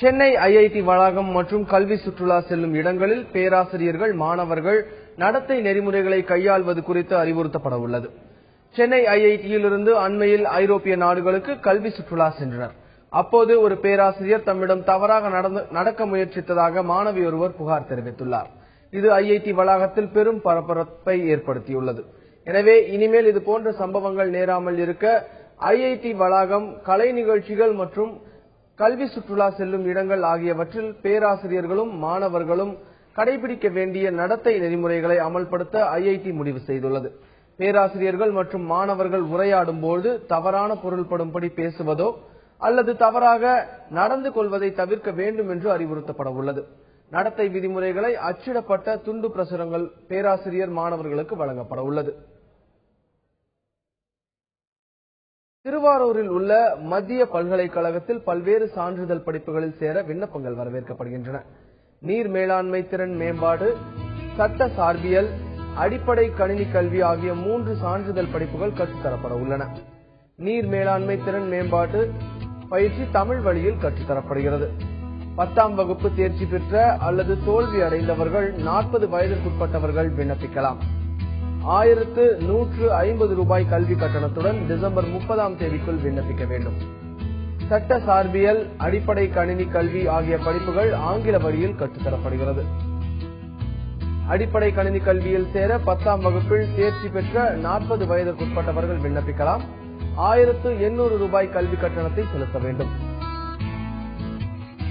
Chennai IIT வளாகம் மற்றும் கல்வி சுற்றுலா செல்லும் இடங்களில் பேராசிரியர்கள் மாணவர்கள் நடத்தை நெறிமுறைகளை கையாள்வது குறித்து அறிவுறுத்தப்பட உள்ளது. சென்னை ஐஐடியிலிருந்து அண்மையில் ஐரோப்பிய நாடுகளுக்கு கல்வி சுற்றுலா சென்றனர். அப்போது ஒரு பேராசிரியர் தம்மிடம் தவறாக நடக்க முயற்சித்ததாக மாணவி ஒருவர் புகார் தெரிவித்துள்ளார். இது ஐஐடி வளாகத்தில் பெரும் பரபரப்பை ஏற்படுத்தியுள்ளது. எனவே இனிமேல் இது போன்ற சம்பவங்கள் நேராமல் இருக்க ஐஐடி வளாகம் கலை நிகழ்ச்சிகள் மற்றும் கல்வி சுற்றுலா செல்லும் இடங்கள் ஆகியவற்றில் பேராசிரியர்களும் மாணவர்களும் கடைபிடிக்க வேண்டிய நடத்தை நெறிமுறைகளை அமல்படுத்த ஐஐடி முடிவு செய்துள்ளது. பேராசிரியர்கள் மற்றும் மாணவர்கள் உரையாடும் போது தவறான பொருள்படும்படி பேசுவதோ அல்லது தவறாக நடந்து கொள்வதை தவிர்க்க வேண்டும் என்று அறிவுறுத்தப்பட உள்ளது. நடத்தை விதிமுறைகளை அச்சிடப்பட்ட துண்டு பிரசுரங்கள் பேராசிரியர் மாணவர்களுக்கு வழங்கப்பட உள்ளது. திருவாரூரில் உள்ள மத்திய பல்கலைக்கழகத்தில் பல்வேறு சான்றிதழ் படிப்புகளில் சேர விண்ணப்பங்கள் வரவேற்கப்படுகின்றன. நீர் மேலாண்மை திறன் மேம்பாடு சட்ட சார்பியல் அடிப்படை கணினி கல்வி ஆகிய மூன்று சான்றிதழ் படிப்புகள் கற்றுத்தரப்பட உள்ளன. நீர் மேலாண்மை திறன் மேம்பாட்டு பயிற்சி தமிழ் வழியில் கற்றுத்தரப்படுகிறது. பத்தாம் வகுப்பு தேர்ச்சி பெற்ற அல்லது தோல்வி அடைந்தவர்கள் நாற்பது வயதிற்குட்பட்டவர்கள் விண்ணப்பிக்கலாம். ஆயிரத்து நூற்று ஐம்பது ரூபாய் கல்வி கட்டணத்துடன் டிசம்பர் முப்பதாம் தேதிக்குள் விண்ணப்பிக்க வேண்டும். சட்ட சார்பியல் அடிப்படை கணினி கல்வி ஆகிய படிப்புகள் ஆங்கில வழியில் கற்றுத்தரப்படுகிறது. அடிப்படை கணினி கல்வியில் சேர பத்தாம் வகுப்பில் தேர்ச்சி பெற்ற நாற்பது வயதுக்குட்பட்டவர்கள் விண்ணப்பிக்கலாம். ஆயிரத்து எண்ணூறு ரூபாய் கல்வி கட்டணத்தை செலுத்த வேண்டும்.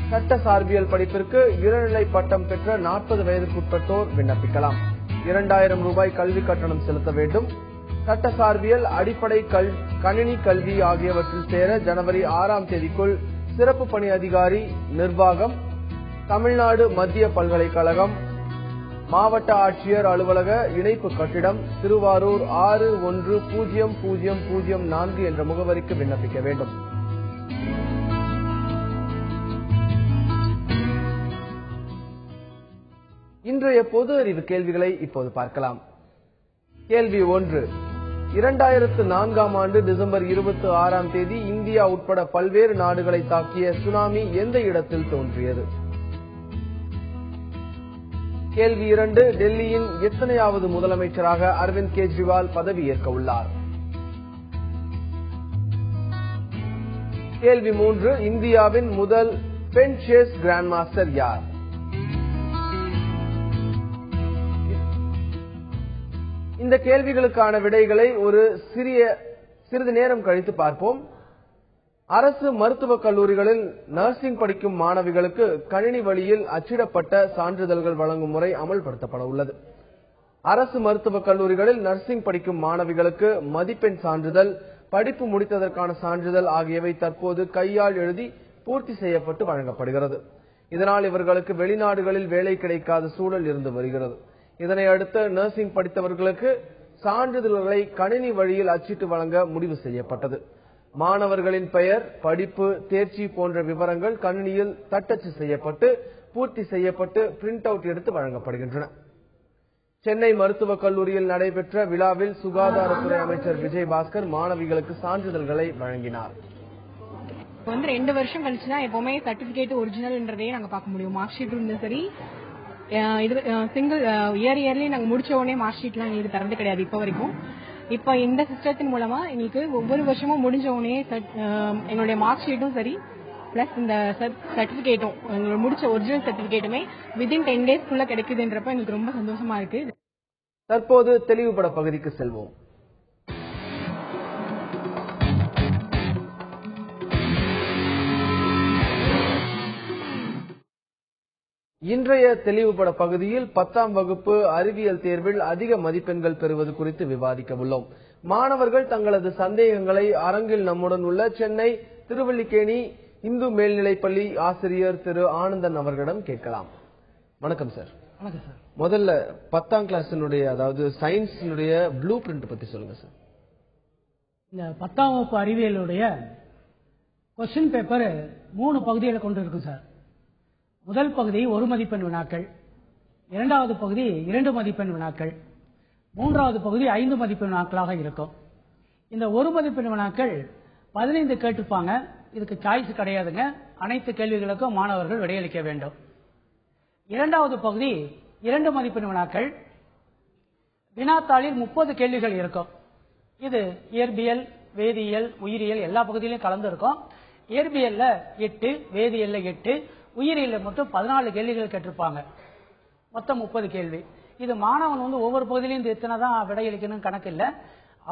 சட்ட சார்பியல் படிப்பிற்கு இளநிலை பட்டம் பெற்ற நாற்பது வயதுக்குட்பட்டோர் விண்ணப்பிக்கலாம். இரண்டாயிரம் ரூபாய் கல்வி கட்டணம் செலுத்த வேண்டும். சட்ட சார்பியல் அடிப்படை கணினி கல்வி ஆகியவற்றில் சேர ஜனவரி ஆறாம் தேதிக்குள் சிறப்பு பணி அதிகாரி நிர்வாகம் தமிழ்நாடு மத்திய பல்கலைக்கழகம் மாவட்ட ஆட்சியர் அலுவலக இணைப்பு கட்டிடம் திருவாரூர் ஆறு ஒன்று பூஜ்ஜியம் பூஜ்ஜியம் பூஜ்ஜியம் நான்கு என்ற முகவரிக்கு விண்ணப்பிக்க வேண்டும். இன்றைய பொது அறிவு கேள்விகளை இப்போது பார்க்கலாம். கேள்வி ஒன்று. இரண்டாயிரத்து நான்காம் ஆண்டு டிசம்பர் இருபத்தி ஆறாம் தேதி இந்தியா உட்பட பல்வேறு நாடுகளை தாக்கிய சுனாமி எந்த இடத்தில் தோன்றியது? கேள்வி இரண்டு. டெல்லியின் எத்தனையாவது முதலமைச்சராக அரவிந்த் கெஜ்ரிவால் பதவியேற்க உள்ளார்? கேள்வி மூன்று. இந்தியாவின் முதல் பெண் செஸ் கிராண்ட் மாஸ்டர் யார்? இந்த கேள்விகளுக்கான விடைகளை ஒரு சிறிய சிறிது நேரம் கழித்து பார்ப்போம். அரசு மருத்துவக் கல்லூரிகளில் நர்சிங் படிக்கும் மாணவிகளுக்கு கணினி வழியில் அச்சிடப்பட்ட சான்றிதழ்கள் வழங்கும் முறை அமல்படுத்தப்பட உள்ளது. அரசு மருத்துவக் கல்லூரிகளில் நர்சிங் படிக்கும் மாணவிகளுக்கு மதிப்பெண் சான்றிதழ் படிப்பு முடித்ததற்கான சான்றிதழ் ஆகியவை தற்போது கையால் எழுதி பூர்த்தி செய்யப்பட்டு வழங்கப்படுகிறது. இதனால் இவர்களுக்கு வெளிநாடுகளில் வேலை கிடைக்காத சூழல் இருந்து வருகிறது. இதனை அடுத்து நர்சிங் படித்தவர்களுக்கு சான்றிதழ்களை கணினி வழியில் அச்சிட்டு வழங்க முடிவு செய்யப்பட்டது. மாணவர்களின் பெயர் படிப்பு தேர்ச்சி போன்ற விவரங்கள் கணினியில் தட்டச்சு செய்யப்பட்டு பூர்த்தி செய்யப்பட்டு பிரிண்ட் அவுட் எடுத்து வழங்கப்படுகின்றன. சென்னை மருத்துவக் கல்லூரியில் நடைபெற்ற விழாவில் சுகாதாரத்துறை அமைச்சர் விஜயபாஸ்கர் மாணவிகளுக்கு சான்றிதழ்களை வழங்கினார். வந்து ரெண்டு வருஷம் கழிச்சு எப்பவுமே சர்டிபிகேட் ஒரிஜினல்ன்றதையே நாங்க பார்க்க முடியும். மார்க் ஷீட் இருந்தும் சரி இது சிங்கிள் இயர் இயர்லி நாங்க முடிச்ச உடனே மார்க் ஷீட்லாம் எங்களுக்கு தரது கிடையாது இப்போ வரைக்கும். இப்போ இந்த சிஸ்டத்தின் மூலமா எங்களுக்கு ஒவ்வொரு வருஷமும் முடிஞ்ச உடனே எங்களுடைய மார்க் ஷீட்டும் சரி பிளஸ் இந்த சர்டிபிகேட்டும் எங்களோட முடிச்ச ஒரிஜினல் சர்டிபிகேட்டுமே வித்தின் டென் டேஸ்க்குள்ள கிடைக்குதுன்றப்ப எங்களுக்கு ரொம்ப சந்தோஷமா இருக்கு. தற்போது தெளிவுபட பகுதிக்கு செல்வோம். இன்றைய தெளிவுபட பகுதியில் பத்தாம் வகுப்பு அறிவியல் தேர்வில் அதிக மதிப்பெண்கள் பெறுவது குறித்து விவாதிக்க உள்ளோம். மாணவர்கள் தங்களது சந்தேகங்களை அரங்கில் நம்முடன் உள்ள சென்னை திருவல்லிக்கேணி இந்து மேல்நிலைப்பள்ளி ஆசிரியர் திரு ஆனந்தன் அவர்களிடம் கேட்கலாம். வணக்கம் சார். வணக்கம் சார். முதல்ல பத்தாம் கிளாஸினுடைய அதாவது சயின்ஸினுடைய ப்ளூ பிரிண்ட் பத்தி சொல்லுங்க சார். இந்த பத்தாம் வகுப்பு அறிவியலுடைய கொஸ்டின் பேப்பர் மூணு பகுதிகளை கொண்டு இருக்கும் சார். முதல் பகுதி ஒரு மதிப்பெண் வினாக்கள். இரண்டாவது பகுதி இரண்டு மதிப்பெண் வினாக்கள். மூன்றாவது பகுதி ஐந்து மதிப்பெண் வினாக்களாக இருக்கும். இந்த ஒரு மதிப்பெண் வினாக்கள் பதினைந்து கேட்டிருப்பாங்க. இதுக்கு சாய்ஸ் கிடையாதுங்க. அனைத்து கேள்விகளுக்கும் மாணவர்கள் விடையளிக்க வேண்டும். இரண்டாவது பகுதி இரண்டு மதிப்பெண் வினாக்கள். வினாத்தாளில் முப்பது கேள்விகள் இருக்கும். இது இயற்பியல் வேதியியல் உயிரியல் எல்லா பகுதியிலும் கலந்து இருக்கும். இயற்பியல்ல எட்டு வேதியியல்ல எட்டு உயிரியலில் மட்டும் பதினாலு கேள்விகள் கேட்டிருப்பாங்க. மொத்தம் முப்பது கேள்வி. இது மாணவன் வந்து ஒவ்வொரு பகுதியிலையும் இந்த இத்தனை தான் விடையளிக்கணும் கணக்கு இல்லை.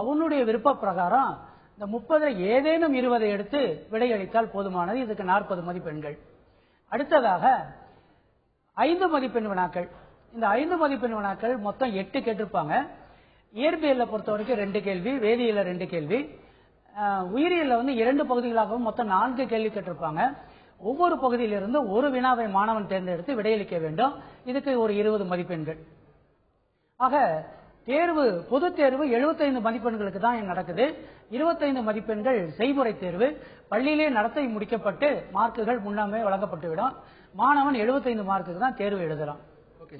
அவனுடைய விருப்ப பிரகாரம் இந்த முப்பதுல ஏதேனும் இருபதை எடுத்து விடையளித்தால் போதுமானது. இதுக்கு நாற்பது மதிப்பெண்கள். அடுத்ததாக ஐந்து மதிப்பெண் வினாக்கள். இந்த ஐந்து மதிப்பெண் வினாக்கள் மொத்தம் எட்டு கேட்டிருப்பாங்க. இயற்பியலை பொறுத்த வரைக்கும் ரெண்டு கேள்வி வேதியியல ரெண்டு கேள்வி. உயிரியலில் வந்து இரண்டு பகுதிகளாகவும் மொத்தம் நான்கு கேள்வி கேட்டிருப்பாங்க. ஒவ்வொரு பகுதியிலிருந்து ஒரு வினாவை மாணவன் தேர்ந்தெடுத்து விடையளிக்க வேண்டும். இதுக்கு ஒரு இருபது மதிப்பெண்கள். ஆக தேர்வு பொது தேர்வு 75 மதிப்பெண்களுக்கு தான் நடக்குது. 25 மதிப்பெண்கள் செய்முறை தேர்வு. பள்ளியிலே நடத்தை முடிக்கப்பட்டு மார்க்குகள் முன்னாமே வழங்கப்பட்டுவிடும். மாணவன் 75 மார்க்குக்கு தான் தேர்வு எழுதலாம்.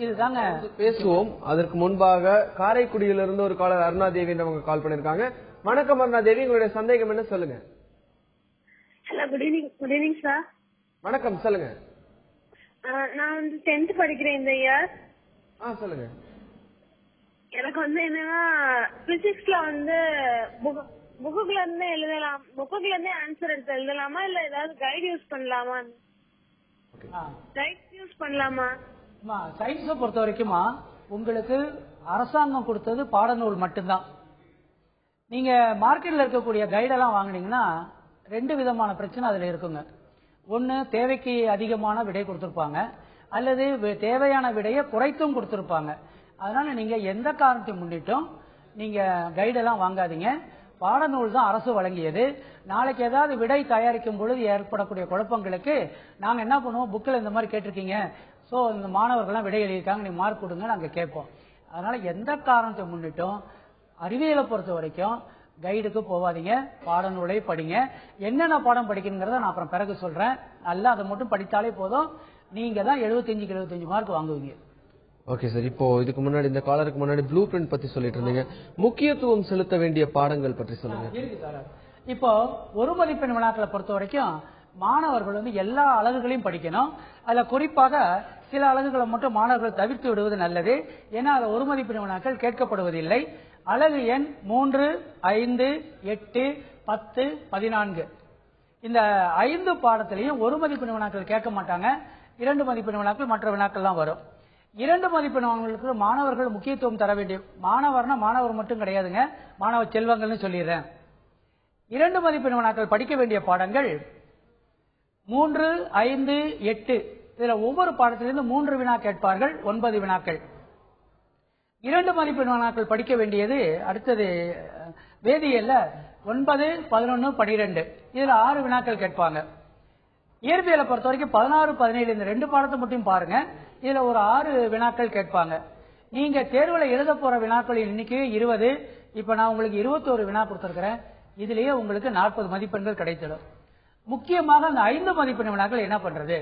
இதுதாங்க பேசுவோம். அதற்கு முன்பாக காரைக்குடியிலிருந்து ஒரு காலர் அருணா தேவின்றவங்க கால் பண்ணிருக்காங்க வணக்கம் அருணா தேவி உங்களுடைய சந்தேகம் என்ன சொல்லுங்க? Hello good evening good evening sir வணக்கம் சொல்லுங்க. நான் வந்து டென்த் படிக்கிறேன் இந்த இயர் ஆ சொல்லுங்க. எனக்கு வந்து என்னன்னா பிசிக்ஸ்ல வந்து புக்குல இருந்து எழுதலாம் புக்குல இருந்தே ஆன்சர் எடுத்து எழுதலாமா இல்ல ஏதாவது கைட் யூஸ் பண்ணலாமா? கைட் யூஸ் பண்ணலாமா? சயின்ஸை பொறுத்த வரைக்குமா உங்களுக்கு அரசாங்கம் கொடுத்தது பாடநூல் மட்டும்தான். நீங்க மார்க்கெட்ல இருக்கக்கூடிய கைடெல்லாம் வாங்குனீங்கன்னா ரெண்டு விதமான பிரச்சனை அதுல இருக்குங்க. ஒன்று தேவைக்கு அதிகமான விடை கொடுத்துருப்பாங்க அல்லது தேவையான விடையை குறைத்தும் கொடுத்துருப்பாங்க. அதனால நீங்க எந்த காரணத்தை முன்னிட்டும் நீங்க கைடெல்லாம் வாங்காதீங்க. பாடநூல் தான் அரசு வழங்கியது. நாளைக்கு ஏதாவது விடை தயாரிக்கும் பொழுது ஏற்படக்கூடிய குழப்பங்களுக்கு நாங்க என்ன பண்ணுவோம்? புக்கில் இந்த மாதிரி கேட்டிருக்கீங்க. ஸோ இந்த மாணவர்கள்லாம் விடை எழுதியிருக்காங்க. நீ மார்க் கொடுங்க நாங்கள் கேட்போம். அதனால எந்த காரணத்தை முன்னிட்டும் அறிவியலை பொறுத்த வரைக்கும் கைடுக்கு போகாதீங்க பாடநூலை படிங்க. என்னென்ன பாடம் படிக்கணுங்கிறத நான் அப்புறம் பிறகு சொல்றேன். நல்லா அதை மட்டும் படித்தாலே போதும். நீங்க தான் 75 எழுபத்தஞ்சு மார்க் வாங்குவீங்க. ஓகே சார் இப்போ இதுக்கு முன்னாடி இந்த காலருக்கு முன்னாடி ப்ளூ பிரிண்ட் பத்தி சொல்லிட்டு இருந்தீங்க. முக்கியத்துவம் செலுத்த வேண்டிய பாடங்கள் பற்றி சொல்லுங்க. இப்போ ஒரு மதிப்பெண் வினாக்களை பொறுத்த வரைக்கும் மாணவர்கள் வந்து எல்லா அலகுகளையும் படிக்கணும். அதுல குறிப்பாக சில அலகுகளை மட்டும் மாணவர்கள் தவிர்த்து விடுவது நல்லது. ஏன்னா அது ஒரு மதிப்பெண் வினாக்கள் கேட்கப்படுவதில்லை. அலகு எண் மூன்று ஐந்து எட்டு பத்து பதினான்கு. இந்த ஐந்து பாடத்திலையும் ஒரு மதிப்பெண் வினாக்கள் கேட்க மாட்டாங்க. இரண்டு மதிப்பெண் வினாக்கள் மற்ற வினாக்கள் தான் வரும். இரண்டு மதிப்பெண் வினாக்களுக்கு மாணவர்கள் முக்கியத்துவம் தர வேண்டிய மாணவர்னா மாணவர் மட்டும் கிடையாதுங்க. மாணவ செல்வங்கள்னு சொல்லிடுறேன். இரண்டு மதிப்பெண் வினாக்கள் படிக்க வேண்டிய பாடங்கள் மூன்று ஐந்து எட்டு. இதுல ஒவ்வொரு பாடத்திலிருந்து மூன்று வினா கேட்பார்கள் ஒன்பது வினாக்கள். இரண்டு மதிப்பெண் வினாக்கள் படிக்க வேண்டியது அடுத்தது வேதியியல்ல ஒன்பது பதினொன்னு பனிரெண்டு. இதுல ஆறு வினாக்கள் கேட்பாங்க. இயற்பியலை பொறுத்த வரைக்கும் பதினாறு பதினேழு இந்த ரெண்டு பாடத்தை மட்டும் பாருங்க. இதுல ஒரு ஆறு வினாக்கள் கேட்பாங்க. நீங்க தேர்வுல எழுத போற வினாக்களின் எண்ணிக்கை இருபது. இப்ப நான் உங்களுக்கு இருபத்தோரு வினா கொடுத்திருக்கிறேன். இதுலயே உங்களுக்கு நாற்பது மதிப்பெண்கள் கிடைத்திடும். முக்கியமாக அந்த ஐந்து மதிப்பெண் வினாக்கள் என்ன பண்றது?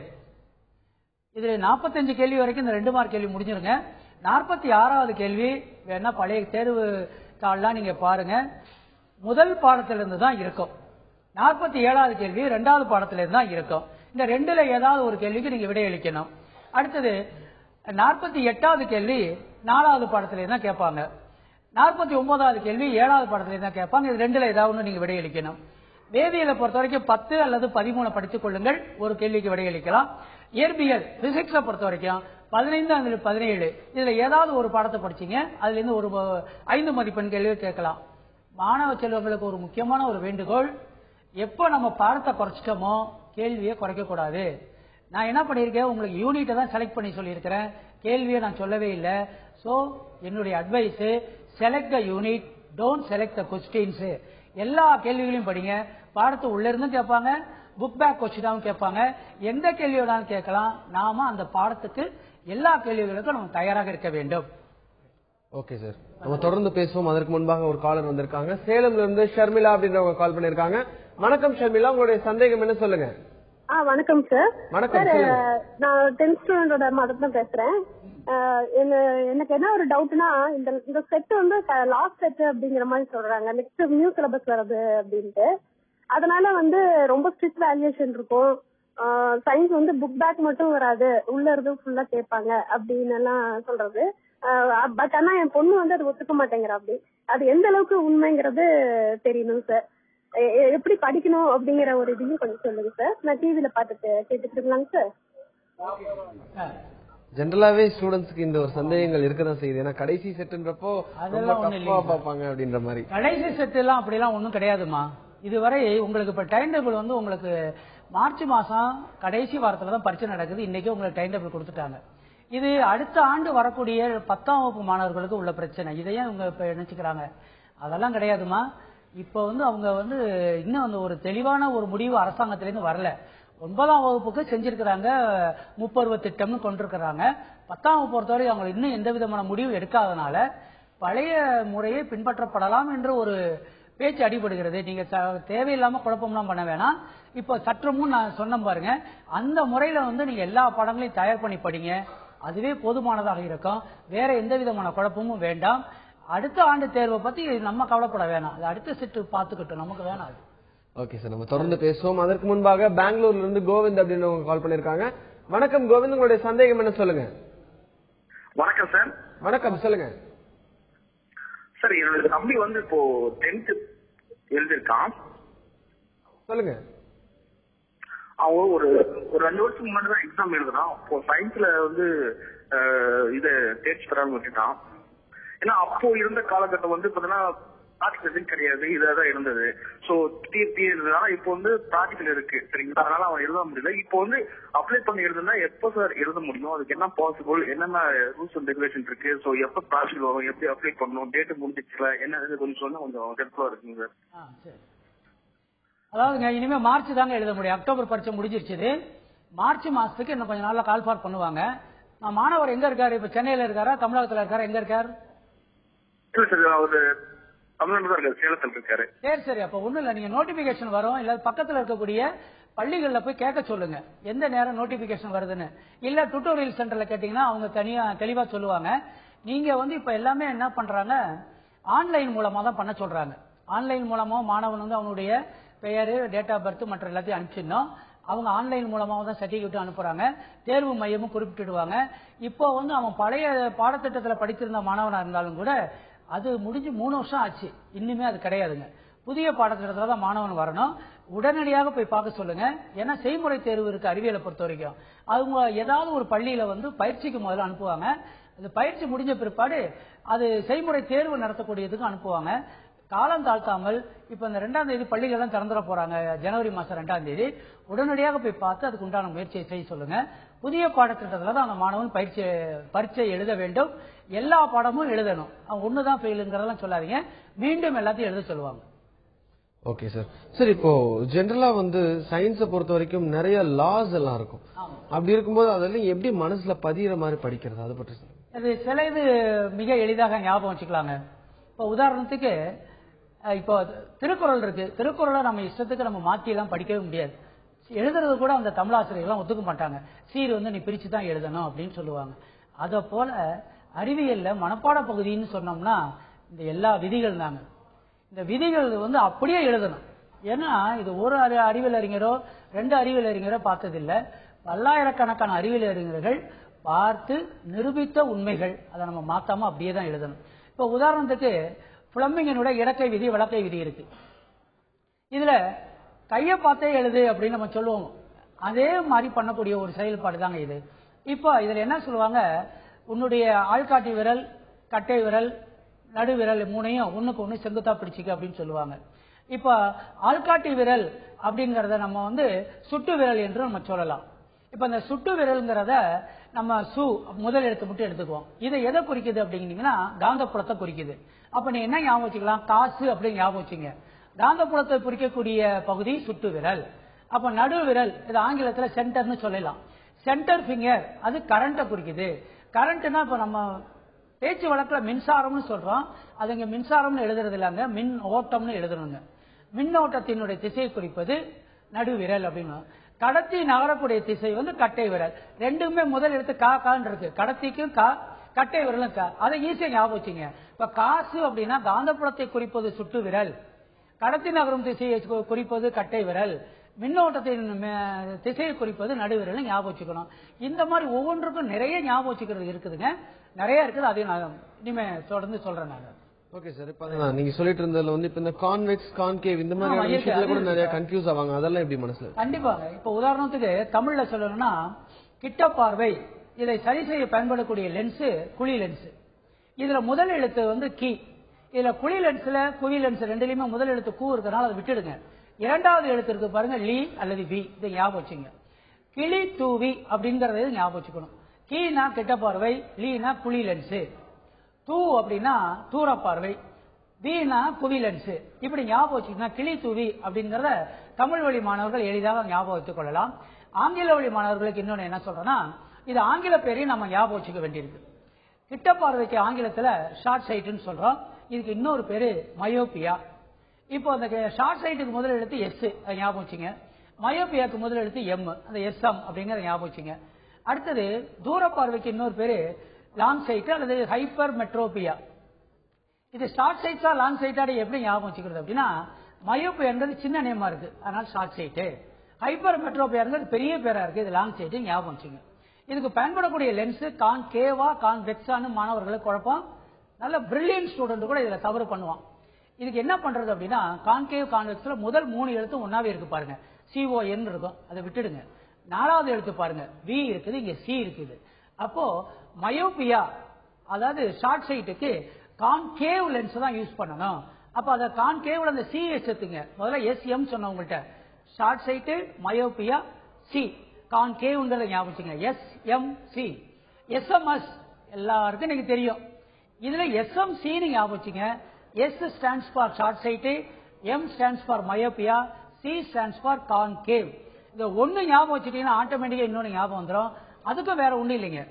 இதுல 45 கேள்வி வரைக்கும் இந்த ரெண்டு மார்க் கேள்வி முடிஞ்சிருங்க. நாற்பத்தி ஆறாவது கேள்வி. வேணா பழைய தேர்வு தாள்லாம் நீங்க பாருங்க. முதல் பாடத்திலிருந்து தான் இருக்கும். நாற்பத்தி ஏழாவது கேள்வி ரெண்டாவது பாடத்திலிருந்து தான் இருக்கும். இந்த ரெண்டுல ஏதாவது ஒரு கேள்விக்கு நீங்க விடையளிக்கணும் அடுத்தது நாற்பத்தி எட்டாவது கேள்வி நாலாவது பாடத்திலிருந்து தான் கேட்பாங்க. நாற்பத்தி ஒன்பதாவது கேள்வி ஏழாவது பாடத்திலிருந்து தான் கேட்பாங்க. இது ரெண்டுல ஏதாவது ஒன்று நீங்க விடையளிக்கணும் வேதியியலை பொறுத்த வரைக்கும் பத்து அல்லது பதிமூணு படித்துக் கொள்ளுங்கள். ஒரு கேள்விக்கு விடையளிக்கலாம் இயற்பியல் பிசிக்ஸை பொறுத்த வரைக்கும் பதினைந்து பதினேழு. இதுல ஏதாவது ஒரு பாடத்தை படிச்சீங்க? அதுல இருந்து ஒரு ஐந்து மதிப்பெண் கேள்வி கேட்கலாம். மாணவ செல்வங்களுக்கு ஒரு முக்கியமான ஒரு வேண்டுகோள். எப்போ நம்ம பாடத்தை குறைச்சிட்டோமோ கேள்வியை குறைக்க கூடாது நான் என்ன பண்ணியிருக்கேன்? உங்களுக்கு யூனிட்டை தான் செலக்ட் பண்ணி சொல்லியிருக்கிறேன். கேள்வியை நான் சொல்லவே இல்லை. ஸோ என்னுடைய advice select the unit don't select the questions எல்லா கேள்விகளையும் படிங்க. பாடத்தை உள்ளிருந்தும் கேட்பாங்க. புக் பேக் கொஸ்டினாவும் கேட்பாங்க. எந்த கேள்வியோடாலும் கேட்கலாம். நாம அந்த பாடத்துக்கு எல்லா கேள்விகளுக்கும் நம்ம தயாராக இருக்க வேண்டும். ஓகே சார் நம்ம தொடர்ந்து பேசுவோம். அதற்கு முன்பாக ஒரு காலர் வந்திருக்காங்க. சேலம்ல இருந்து ஷர்மிளா அப்படின்றவங்க கால் பண்ணிருக்காங்க வணக்கம் ஷர்மிளா. உங்களுடைய சந்தேகம் என்ன சொல்லுங்க? ஆ வணக்கம் சார் வணக்கம். நான் டென்த் ஸ்டூடெண்டோட மதம் தான் பேசுறேன். எனக்கு என்ன ஒரு டவுட்னா இந்த இந்த செட் வந்து லாஸ்ட் செட் அப்படிங்கிற மாதிரி சொல்றாங்க. நெக்ஸ்ட் நியூ சிலபஸ் வருது அப்படின்ட்டு. அதனால வந்து ரொம்ப ஸ்ட்ரிக்ட் வேல்யூஷன் இருக்கும். சயின்ஸ் வந்து புக் பேக் மட்டும் வராது. உள்ள இருந்து ஃபுல்லா கேட்பாங்க அப்படின்னு எல்லாம் சொல்றது பட் ஆனா என் பொண்ணு வந்து அது ஒத்துக்க மாட்டேங்கிறா அப்படி அது எந்த அளவுக்கு உண்மைங்கிறது தெரியணும் சார் எப்படி படிக்கணும் அப்படிங்கிற ஒரு இதையும் கொஞ்சம் சொல்லுங்க சார் நான் டிவில பார்த்துட்டு கேட்டுட்டு இருக்கலாங்க சார் ஜென்ரலாவே ஸ்டூடெண்ட்ஸ்க்கு இந்த ஒரு சந்தேகங்கள் இருக்கதான் செய்யுது. ஏன்னா கடைசி செட்டுன்றப்போ. பார்ப்பாங்க அப்படின்ற மாதிரி. கடைசி செட் எல்லாம் அப்படிலாம் ஒன்றும் கிடையாதுமா இதுவரை உங்களுக்கு இப்ப டைம் டேபிள் வந்து உங்களுக்கு மார்ச் மாசம் கடைசி வாரத்தில் தான் பரீட்சை நடக்குது. இன்னைக்கு உங்களுக்கு டைம் டேபிள் கொடுத்துட்டாங்க. இது அடுத்த ஆண்டு வரக்கூடிய பத்தாம் வகுப்பு மாணவர்களுக்கு உள்ள பிரச்சனை. இதையே இவங்க இப்போ நினைச்சுக்கிறாங்க? அதெல்லாம் கிடையாதுமா? இப்போ வந்து அவங்க வந்து இன்னும் அந்த ஒரு தெளிவான ஒரு முடிவு அரசாங்கத்திலேருந்து வரல. ஒன்பதாம் வகுப்புக்கு செஞ்சிருக்கிறாங்க. முப்பருவ திட்டம்னு கொண்டிருக்கிறாங்க. பத்தாம் வகுப்பு பொறுத்தவரை அவங்க இன்னும் எந்த விதமான முடிவு எடுக்காதனால பழைய முறையை பின்பற்றப்படலாம் என்று ஒரு பேச்சு அடிபடுகிறது. நீங்க தேவையில்லாம குழப்பம்லாம் பண்ண வேணாம். இப்போ சற்று முன் நான் சொன்ன பாருங்க அந்த முறையில வந்து நீங்க எல்லா படங்களையும் தயார் பண்ணி படிங்க. அதுவே போதுமானதாக இருக்கும். வேற எந்த விதமான குழப்பமும் வேண்டாம். அடுத்த ஆண்டு தேர்வை பத்தி நம்ம கவலைப்பட வேணாம். அது அடுத்த செட்டு பார்த்துக்கிட்டோம். நமக்கு வேணாம் அது. ஓகே சார் நம்ம தொடர்ந்து பேசுவோம். அதற்கு முன்பாக பெங்களூர்ல இருந்து கோவிந்த் அப்படின்னு கால் பண்ணிருக்காங்க வணக்கம் கோவிந்த் உங்களுடைய சந்தேகம் என்ன சொல்லுங்க? வணக்கம் சார். வணக்கம் சொல்லுங்க. சார் என்னோட தம்பி வந்து இப்போ டென்த் எழுதியிருக்கான் சொல்லுங்க. அவன் ஒரு ஒரு ரெண்டு வருஷத்துக்கு முன்னாடி தான் எக்ஸாம் எழுதுனான் இப்போ சயின்ஸ்ல வந்து இது தேர்ச்சி பெறாம விட்டுட்டான். ஏன்னா அப்போ இருந்த காலகட்டம் வந்து பாத்தீங்கன்னா ப்ராக்டிகல் கிடையாது இதான் இருந்தது. சோ டிபி இருந்ததுனால இப்போ வந்து ப்ராக்டிகல் இருக்கு சரிங்களா? அதனால அவன் எழுத முடியல. இப்போ வந்து அப்ளை பண்ணி எழுதுனா எப்போ சார் எழுத முடியும்? அதுக்கு என்ன பாசிபிள் என்னென்ன ரூல்ஸ் அண்ட் ரெகுலேஷன் இருக்கு? சோ எப்போ ப்ராக்டிகல் வரும்? எப்படி அப்ளை பண்ணணும்? டேட் முடிஞ்சிச்சுல? என்ன கொஞ்சம் சொன்னா கொஞ்சம் ஹெல்ப்ஃபுல்லா இருக்குங்க சார். அதாவதுங்க இனிமே மார்ச் தாங்க எழுத முடியும். அக்டோபர் பரீட்சை முடிஞ்சிருச்சு மார்ச் மாசத்துக்கு இன்னும் கொஞ்ச நாள்ல கால் ஃபார் பண்ணுவாங்க. நான் மாணவர் எங்க இருக்காரு? இப்ப சென்னையில இருக்காரா? தமிழகத்துல இருக்காரா? எங்க இருக்கார்? இல்ல சார் அவரு சேலத்தில் இருக்காரு. சரி சரி. அப்ப ஒண்ணும் இல்ல. நீங்க நோட்டிபிகேஷன் வரும். இல்ல பக்கத்துல இருக்கக்கூடிய பள்ளிகள்ல போய் கேட்க சொல்லுங்க. எந்த நேரம் நோட்டிபிகேஷன் வருதுன்னு. இல்ல டுட்டோரியல் சென்டர்ல கேட்டீங்கன்னா அவங்க தனியா தெளிவா சொல்லுவாங்க. நீங்க வந்து இப்ப எல்லாமே என்ன பண்றாங்க? ஆன்லைன் மூலமா தான் பண்ண சொல்றாங்க. ஆன்லைன் மூலமா மாணவன் வந்து அவனுடைய பெயர் டேட் ஆஃப் பர்த் மற்ற எல்லாத்தையும் அனுப்பிச்சிடணும். அவங்க ஆன்லைன் மூலமாக தான் சர்டிஃபிகேட் அனுப்புறாங்க. தேர்வு மையமும் குறிப்பிட்டுடுவாங்க. இப்போ வந்து அவன் பழைய பாடத்திட்டத்தில் படித்திருந்த மாணவனாக இருந்தாலும் கூட அது முடிஞ்சு மூணு வருஷம் ஆச்சு. இன்னுமே அது கிடையாதுங்க. புதிய பாடத்திட்டத்தில் தான் மாணவன் வரணும். உடனடியாக போய் பார்க்க சொல்லுங்க. ஏன்னா செய்முறை தேர்வு இருக்கு அறிவியலை பொறுத்த வரைக்கும். அவங்க ஏதாவது ஒரு பள்ளியில வந்து பயிற்சிக்கு முதல்ல அனுப்புவாங்க. அந்த பயிற்சி முடிஞ்ச பிற்பாடு அது செய்முறை தேர்வு நடத்தக்கூடியதுக்கு அனுப்புவாங்க. காலம் தாழ்த்தாமல் இப்ப இந்த ரெண்டாம் தேதி பள்ளிகள் தான் திறந்துட போறாங்க. ஜனவரி மாசம் ரெண்டாம் தேதி. உடனடியாக போய் பார்த்து அதுக்கு உண்டான முயற்சியை செய்ய சொல்லுங்க. புதிய பாடத்திட்டத்துல தான் அந்த மாணவன் பயிற்சி பரீட்சை எழுத வேண்டும். எல்லா பாடமும் எழுதணும். அவன் ஒண்ணுதான் ஃபெயிலுங்கிறதெல்லாம் சொல்லாதீங்க. மீண்டும் எல்லாத்தையும் எழுத சொல்லுவாங்க. ஓகே சார் சார் இப்போ ஜென்ரலா வந்து சயின்ஸை பொறுத்த வரைக்கும் நிறைய லாஸ் எல்லாம் இருக்கும். அப்படி இருக்கும்போது அதெல்லாம் எப்படி மனசுல பதிகிற மாதிரி படிக்கிறது? அதை பற்றி சொல்லுங்க. அது சில இது மிக எளிதாக ஞாபகம் வச்சுக்கலாங்க. இப்போ உதாரணத்துக்கு இப்போ திருக்குறள் இருக்கு. திருக்குறளை நம்ம இஷ்டத்துக்கு நம்ம மாற்றி எல்லாம் படிக்கவே முடியாது. எழுதுறது கூட அந்த தமிழாசிரியர்கள்லாம் ஒத்துக்க மாட்டாங்க. சீர் வந்து நீ பிரிச்சு தான் எழுதணும் அப்படின்னு சொல்லுவாங்க. அதை போல அறிவியல்ல மனப்பாட பகுதின்னு சொன்னோம்னா இந்த எல்லா விதிகள் தாங்க. இந்த விதிகள் வந்து அப்படியே எழுதணும். ஏன்னா இது ஒரு அறி- அறிவியல் அறிஞரோ ரெண்டு அறிவியல் அறிஞரோ பார்த்ததில்ல. பல்லாயிரக்கணக்கான அறிவியல் அறிஞர்கள் பார்த்து நிரூபித்த உண்மைகள். அதை நம்ம மாத்தாம அப்படியே தான் எழுதணும். இப்போ உதாரணத்துக்கு பிளம்பிங்கினுடைய இடக்கை விதி வழக்கை விதி இருக்கு. இதுல கையை பார்த்தே எழுது அப்படின்னு நம்ம சொல்லுவோம். அதே மாதிரி பண்ணக்கூடிய ஒரு செயல்பாடு தாங்க இது. இப்போ இதுல என்ன சொல்லுவாங்க? உன்னுடைய ஆள்காட்டி விரல் கட்டை விரல் நடு விரல் மூணையும் ஒண்ணுக்கு ஒண்ணு செங்குத்தா பிடிச்சிக்க அப்படின்னு சொல்லுவாங்க. இப்போ ஆள்காட்டி விரல் அப்படிங்கறத நம்ம வந்து சுட்டு விரல் என்று நம்ம சொல்லலாம். இப்ப இந்த சுட்டு விரல்ங்கிறத நம்ம சு முதல் எழுத்து மட்டும் எடுத்துக்குவோம். இதை எதை குறிக்குது அப்படின்னீங்கன்னா காந்தப்புலத்தை குறிக்குது. அப்ப நீ என்ன ஞாபகம் வச்சுக்கலாம்? காசு அப்படின்னு ஞாபகம் வச்சுங்க. காந்தப்புலத்தை குறிக்கக்கூடிய பகுதி சுட்டு விரல் அப்ப நடு விரல் இது ஆங்கிலத்துல சென்டர்னு சொல்லலாம். சென்டர் ஃபிங்கர் அது கரண்ட்டை குறிக்குது. கரண்ட்னா இப்ப நம்ம பேச்சு வழக்குல மின்சாரம்னு சொல்றோம். அது இங்க மின்சாரம்னு எழுதுறது இல்லைங்க மின் ஓட்டம்னு எழுதுறோங்க. மின்னோட்டத்தினுடைய திசையை குறிப்பது நடுவிரல் அப்படின்னு. கடத்தி நகரக்கூடிய திசை வந்து கட்டை விரல். ரெண்டுமே முதல் எடுத்து கா கான் இருக்கு. கடத்திக்கும் கா கட்டை விரலும் கா. அதை ஈஸியா ஞாபகம் வச்சுங்க இப்ப காசு அப்படின்னா காந்தப்புலத்தை குறிப்பது சுட்டு விரல். கடத்தி நகரும் திசையை குறிப்பது கட்டை விரல். மின்னோட்டத்தின் திசையை குறிப்பது நடுவிரல் ஞாபகம் வச்சுக்கணும். இந்த மாதிரி ஒவ்வொன்றுக்கும் நிறைய ஞாபகம் வச்சுக்கிறது இருக்குதுங்க. நிறைய இருக்குது அதையும் நான் இனிமே தொடர்ந்து சொல்றேன் நான். ஓகே சார் இப்ப நீங்க சொல்லிட்டு இருந்ததுல வந்து இப்ப இந்த கான்வெக்ஸ் கான்கேவ் இந்த மாதிரி. விஷயத்துல கூட நிறைய கன்ஃபியூஸ் ஆவாங்க. அதெல்லாம் எப்படி மனசுல கண்டிப்பாங்க. இப்ப உதாரணத்துக்கு தமிழ்ல சொல்லணும்னா கிட்ட பார்வை இதை சரி செய்ய பயன்படக்கூடிய லென்ஸ் குழி லென்ஸ் இதுல முதல் எழுத்து வந்து கீ இதுல குழி லென்ஸ்ல குவி லென்ஸ் ரெண்டுலயுமே முதல் எழுத்து கூ இருக்கனால அதை விட்டுடுங்க. இரண்டாவது எழுத்து இருக்கு பாருங்க லீ அல்லது வி. இதை ஞாபகம் வச்சுங்க. கிளி தூவி அப்படிங்கறத ஞாபகம் வச்சுக்கணும். கீனா கிட்ட பார்வை லீனா குழி லென்ஸ் தூ அப்படின்னா தூர பார்வை வீணா குவிலன்ஸ் இப்படி ஞாபகம் வச்சுக்கிட்டா கிளி தூவி அப்படிங்கறத தமிழ் வழி மாணவர்கள் எளிதாக ஞாபகம் வைத்துக் கொள்ளலாம். ஆங்கில வழி மாணவர்களுக்கு இன்னொன்னு என்ன சொல்றேன்னா இது ஆங்கில பேரையும் நம்ம ஞாபகம் வச்சுக்க வேண்டியிருக்கு. கிட்ட பார்வைக்கு ஆங்கிலத்துல ஷார்ட் சைட்னு சொல்றோம். இதுக்கு இன்னொரு பேரு மயோபியா இப்போ அந்த ஷார்ட் சைட்டுக்கு முதல் எழுத்து எஸ் ஞாபகம் வச்சுங்க. மயோபியாக்கு முதல் எழுத்து எம் அந்த எஸ் எம் அப்படிங்கறத ஞாபகம் வச்சுங்க. அடுத்தது தூர பார்வைக்கு இன்னொரு பேரு லாங் சைட் அல்லது ஹைப்பர் மெட்ரோபியா. இது ஷார்ட் சைட்ஸா லாங் சைட்டா எப்படி ஞாபகம் வச்சுக்கிறது அப்படின்னா மயோபியாங்கிறது சின்ன நேமா இருக்கு. அதனால ஷார்ட் சைட்டு. ஹைப்பர் மெட்ரோபியாங்கிறது பெரிய பேரா இருக்கு. இது லாங் சைட்டு ஞாபகம் வச்சுங்க இதுக்கு பயன்படக்கூடிய லென்ஸ் கான் கேவா கான் வெக்ஸான்னு மாணவர்களை குழப்பம். நல்ல பிரில்லியன்ட் ஸ்டூடெண்ட் கூட இதுல தவறு பண்ணுவான். இதுக்கு என்ன பண்றது அப்படின்னா கான்கேவ் கான்வெக்ஸ்ல முதல் மூணு எழுத்து ஒன்னாவே இருக்கு பாருங்க. சிஓஎன் இருக்கும். அதை விட்டுடுங்க. நாலாவது எழுத்து பாருங்க. வி இருக்குது இங்க சி இருக்குது. அப்போ மயோபியா அதாவது ஷார்ட் சைட்டுக்கு கான்கேவ் லென்ஸ் தான் யூஸ் பண்ணணும். அப்ப அதை கான்கேவ்ல அந்த சி எடுத்துங்க. முதல்ல எஸ்எம் சொன்ன உங்கள்கிட்ட ஷார்ட் சைட்டு மயோபியா சி கான்கேவ்ங்கிறத ஞாபகம் வச்சுங்க எஸ் எம் சி எஸ்எம்எஸ் எல்லாருக்கும் எனக்கு தெரியும். இதுல எஸ்எம்சி ஞாபகம் வச்சுங்க S stands for short sight M stands for myopia C stands for concave இந்த ஒன்று ஞாபகம் வச்சுட்டீங்கன்னா ஆட்டோமேட்டிக்காக இன்னொன்று ஞாபகம் வந்துடும் அதுக்கும் வேற ஒண்ணும் இல்லைங்க.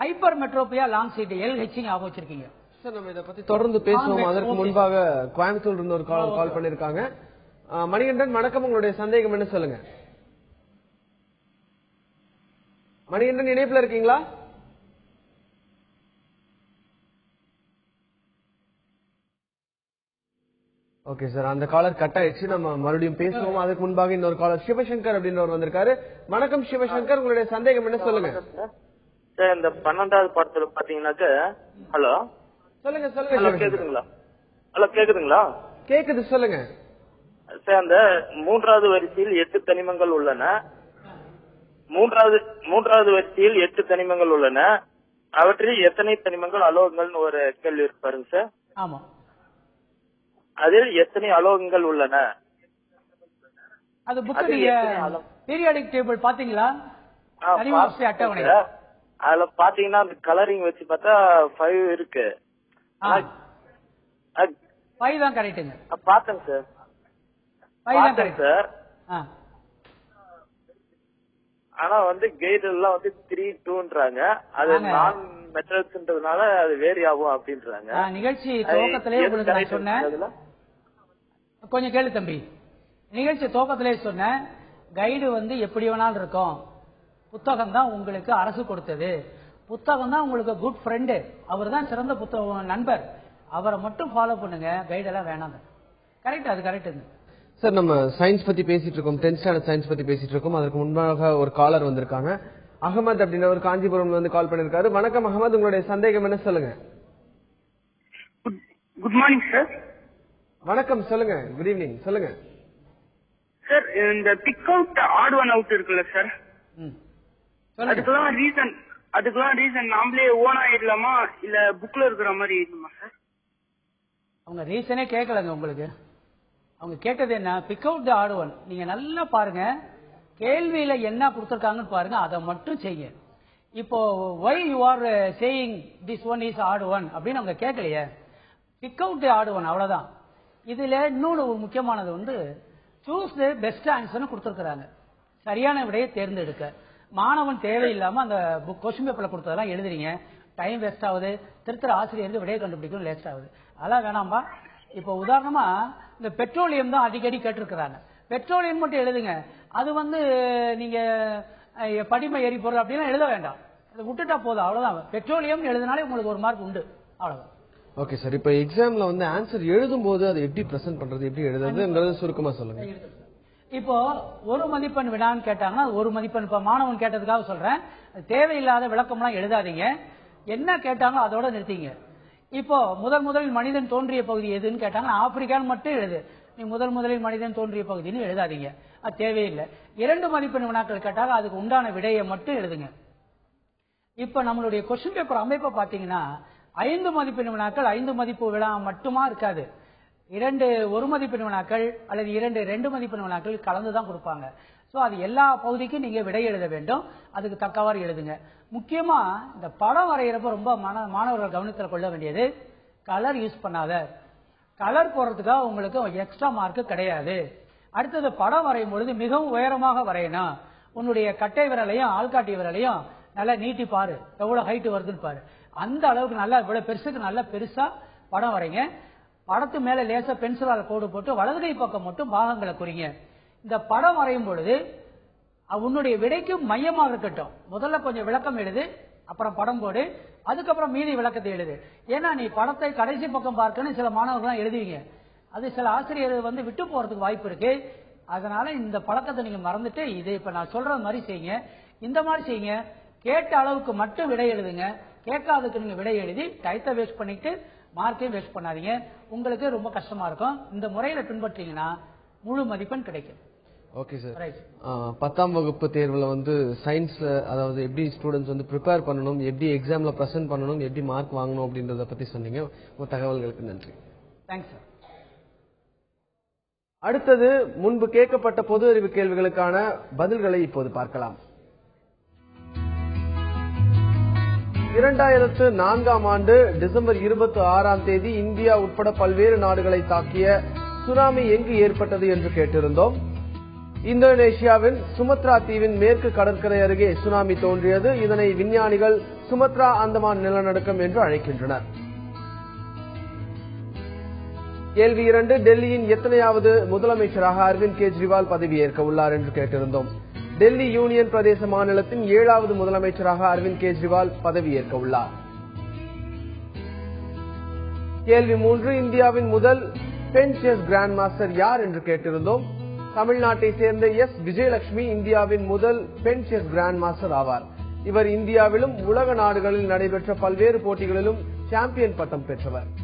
Hypermetropia long sight LH ஞாபகம் வச்சிருக்கீங்க. சார் நம்ம இதை பத்தி தொடர்ந்து பேசுவோம். அதற்கு. முன்பாக கோயம்புத்தூர் இருந்து ஒரு கால் கால் பண்ணிருக்காங்க மணிகண்டன் வணக்கம். உங்களுடைய சந்தேகம் என்ன சொல்லுங்க? மணிகண்டன் இணைப்புல இருக்கீங்களா? ஓகே சார் அந்த காலர் கட் ஆயிடுச்சு. நம்ம மறுபடியும் பேசுவோம். அதுக்கு முன்பாக இன்னொரு காலர் சிவசங்கர் அப்படின்றவர் வந்திருக்காரு. வணக்கம் சிவசங்கர். உங்களுடைய சந்தேகம் என்ன சொல்லுங்க? சார் இந்த பன்னெண்டாவது படத்துல பாத்தீங்கன்னாக்க ஹலோ? சொல்லுங்க ஹலோ சொல்லுங்க. கேக்குதுங்களா? ஹலோ கேக்குதுங்களா? கேக்குது சொல்லுங்க. சார் அந்த மூன்றாவது வரிசையில் எட்டு தனிமங்கள் உள்ளன. மூன்றாவது மூன்றாவது வரிசையில் எட்டு தனிமங்கள் உள்ளன. அவற்றில் எத்தனை தனிமங்கள் அலோகங்கள்னு ஒரு கேள்வி இருக்கு பாருங்க சார் ஆமா. அதில் எத்தனை அலோகங்கள் உள்ளன? அது புக்? பீரியாடிக் டேபிள் பாத்தீங்களா அட்டவணை. அதுல பாத்தீங்கன்னா அந்த கலரிங் வச்சு பார்த்தா ஃபைவ் இருக்கு. ஃபைவ் தான் கரெக்டுங்க பார்த்தேன் சார் ஃபைவ் தான் கரெக்ட் சார் ஆனா வந்து கைடு எல்லாம் வந்து த்ரீ டூன்றாங்க அது. நான் மெட்டல்ஸ்ன்றதுனால அது வேரி ஆகும் அப்படின்றாங்க. நிகழ்ச்சி துவக்கத்திலே உங்களுக்கு நான் சொன்னேன்? கொஞ்சம் கேளு தம்பி. நிகழ்ச்சி துவக்கத்திலே சொன்னேன் கைடு வந்து எப்படி வேணாலும் இருக்கும். புத்தகம் தான் உங்களுக்கு அரசு கொடுத்தது. புத்தகம் தான் உங்களுக்கு குட் ஃப்ரெண்டு அவர் தான் சிறந்த புத்தக நண்பர். அவரை மட்டும் ஃபாலோ பண்ணுங்க. கைடெல்லாம் வேணாங்க கரெக்ட் அது கரெக்டுங்க சார் நம்ம சயின்ஸ் பத்தி பேசிட்டு இருக்கோம். டென்த் ஸ்டாண்டர்ட் சயின்ஸ் பத்தி பேசிட்டு இருக்கோம். அதற்கு முன்பாக ஒரு காலர் வந்திருக்காங்க. அகமது அப்படின்னு ஒரு காஞ்சிபுரம் வந்து கால் பண்ணிருக்காரு வணக்கம் அகமது. உங்களுடைய சந்தேகம் என்ன? சொல்லுங்க. குட் மார்னிங் சார் வணக்கம் சொல்லுங்க. குட் ஈவினிங் சொல்லுங்க. சார் இந்த pick out odd one out இருக்குல்ல சார் அதுக்கெல்லாம் ரீசன் அதுக்கெல்லாம் ரீசன் நாமளே ஓனா எழுதலாமா இல்ல புக்ல இருக்கிற மாதிரி எழுதணுமா சார் அவங்க ரீசனே கேட்கலங்க உங்களுக்கு. அவங்க கேட்டது என்ன? Pick out the odd one நீங்க நல்லா பாருங்க. கேள்வியில என்ன கொடுத்துருக்காங்கன்னு பாருங்க. அதை மட்டும் செய்யுங்க. இப்போ why you are saying this one is odd one அப்படின்னு அவங்க கேட்கலையே pick out the odd one அவ்வளவுதான். இதுல இன்னொன்று ஒரு முக்கியமானது வந்து சூஸ் த பெஸ்ட் ஆன்சர்னு கொடுத்துருக்குறாங்க. சரியான விடையை தேர்ந்தெடுக்க. மாணவன் தேவையில்லாம அந்த புக் கொஸ்டின் பேப்பர்ல கொடுத்ததெல்லாம் எழுதுறீங்க. டைம் வேஸ்ட் ஆகுது. திருத்தர ஆசிரியருக்கு விடையை கண்டுபிடிக்கணும் லேஸ்ட் ஆகுது. அதெல்லாம் வேணாம்பா. இப்போ உதாரணமா இந்த பெட்ரோலியம் தான் அடிக்கடி கேட்டிருக்கிறாங்க. பெட்ரோலியம் மட்டும் எழுதுங்க. அது வந்து நீங்க படிமை படிம எரிபொருள் அப்படின்னா எழுத வேண்டாம். அதை விட்டுட்டா போதும் அவ்வளவுதான். பெட்ரோலியம் எழுதினாலே உங்களுக்கு ஒரு மார்க் உண்டு. அவ்வளவுதான். ஓகே சார் இப்போ எக்ஸாம்ல வந்து ஆன்சர் எழுதும் போது அதை எப்படி பிரசன்ட் பண்றது எப்படி எழுதுறதுங்கிறது சுருக்கமா சொல்லுங்க. இப்போ ஒரு மதிப்பெண் வினான்னு கேட்டாங்கன்னா ஒரு மதிப்பெண் இப்ப மாணவன் கேட்டதுக்காக சொல்றேன். தேவையில்லாத விளக்கம்லாம் எழுதாதீங்க. என்ன கேட்டாங்களோ அதோட நிறுத்திங்க. இப்போ முதல் முதலில் மனிதன் தோன்றிய பகுதி எதுன்னு கேட்டாங்கன்னா ஆப்பிரிக்கான்னு மட்டும் எழுது. நீ முதல் முதலில் மனிதன் தோன்றிய பகுதின்னு எழுதாதீங்க. அது தேவையில்லை. இரண்டு மதிப்பெண் வினாக்கள் கேட்டாங்க அதுக்கு உண்டான விடையை மட்டும் எழுதுங்க. இப்ப நம்மளுடைய கொஸ்டின் பேப்பர் அமைப்பை பாத்தீங்கன்னா ஐந்து மதிப்பெண் வினாக்கள் ஐந்து மதிப்பு விழா மட்டுமா இருக்காது. இரண்டு ஒரு மதிப்பெண் வினாக்கள் அல்லது இரண்டு ரெண்டு மதிப்பெண் வினாக்கள் கலந்து தான் கொடுப்பாங்க. ஸோ அது எல்லா பகுதிக்கும் நீங்க விடை எழுத வேண்டும். அதுக்கு தக்கவாறு எழுதுங்க. முக்கியமா இந்த படம் வரைகிறப்ப ரொம்ப மாண- மாணவர்கள் கவனத்தில் கொள்ள வேண்டியது கலர் யூஸ் பண்ணாத. கலர் போடுறதுக்காக உங்களுக்கு எக்ஸ்ட்ரா மார்க் கிடையாது. அடுத்தது படம் வரையும் பொழுது மிகவும் உயரமாக வரையணும். உன்னுடைய கட்டை விரலையும் ஆள்காட்டி விரலையும் நல்லா நீட்டி பாரு. எவ்வளவு ஹைட் வருதுன்னு பாரு. அந்த அளவுக்கு நல்லா இவ்வளவு பெருசுக்கு நல்லா பெருசா படம் வரைங்க. படத்து மேல லேசாக பென்சிலால் கோடு போட்டு வலது கை பக்கம் மட்டும் பாகங்களை குறிங்க. இந்த படம் வரையும் பொழுது உன்னுடைய விடைக்கு மையமாக இருக்கட்டும். முதல்ல கொஞ்சம் விளக்கம் எழுது அப்புறம் படம் போடு அதுக்கப்புறம் மீதி விளக்கத்தை எழுது. ஏன்னா நீ படத்தை கடைசி பக்கம் பார்க்கன்னு சில மாணவர்கள் எழுதுவீங்க. அது சில ஆசிரியர் வந்து விட்டு போறதுக்கு வாய்ப்பு இருக்கு. அதனால இந்த பழக்கத்தை நீங்க மறந்துட்டு இது இப்ப நான் சொல்ற மாதிரி செய்யுங்க. இந்த மாதிரி செய்யுங்க. கேட்ட அளவுக்கு மட்டும் விடை எழுதுங்க. கேட்காததுக்கு நீங்க விடை எழுதி டயத்தை வேஸ்ட் பண்ணிட்டு மார்க்கையும் வேஸ்ட் பண்ணாதீங்க. உங்களுக்கு ரொம்ப கஷ்டமா இருக்கும். இந்த முறையில பின்பற்றீங்கன்னா முழு மதிப்பெண் கிடைக்கும். ஓகே சார் ரைட் பத்தாம் வகுப்பு தேர்வுல வந்து சயின்ஸ்ல அதாவது எப்படி ஸ்டூடெண்ட்ஸ் வந்து ப்ரிப்பேர் பண்ணணும் எப்படி எக்ஸாம்ல ப்ரெசென்ட் பண்ணணும் எப்படி மார்க் வாங்கணும் அப்படின்றத பத்தி சொன்னீங்க. உங்க தகவல்களுக்கு நன்றி. தேங்க்ஸ் சார் அடுத்தது முன்பு கேட்கப்பட்ட பொது அறிவு கேள்விகளுக்கான பதில்களை இப்போது பார்க்கலாம். இரண்டாயிரத்து நான்காம் ஆண்டு டிசம்பர் இருபத்தி ஆறாம் தேதி இந்தியா உட்பட பல்வேறு நாடுகளை தாக்கிய சுனாமி எங்கு ஏற்பட்டது என்று கேட்டிருந்தோம். இந்தோனேஷியாவின் சுமத்ரா தீவின் மேற்கு கடற்கரை அருகே சுனாமி தோன்றியது. இதனை விஞ்ஞானிகள் சுமத்ரா அந்தமான் நிலநடுக்கம் என்று அழைக்கின்றனர். கேள்வி இரண்டு டெல்லியின் எத்தனையாவது முதலமைச்சராக அரவிந்த் கெஜ்ரிவால் பதவியேற்க உள்ளார் என்று கேட்டிருந்தோம். டெல்லி யூனியன் பிரதேச மாநிலத்தின் ஏழாவது முதலமைச்சராக அரவிந்த் கெஜ்ரிவால் பதவியேற்க உள்ளார். கேள்வி மூன்று இந்தியாவின் முதல் பெண் செஸ் கிராண்ட் மாஸ்டர் யார் என்று கேட்டிருந்தோம். தமிழ்நாட்டை சேர்ந்த எஸ். விஜயலட்சுமி இந்தியாவின் முதல் பெண் செஸ் கிராண்ட் மாஸ்டர் ஆவார். இவர் இந்தியாவிலும் உலக நாடுகளில் நடைபெற்ற பல்வேறு போட்டிகளிலும் சாம்பியன் பட்டம் பெற்றவர்.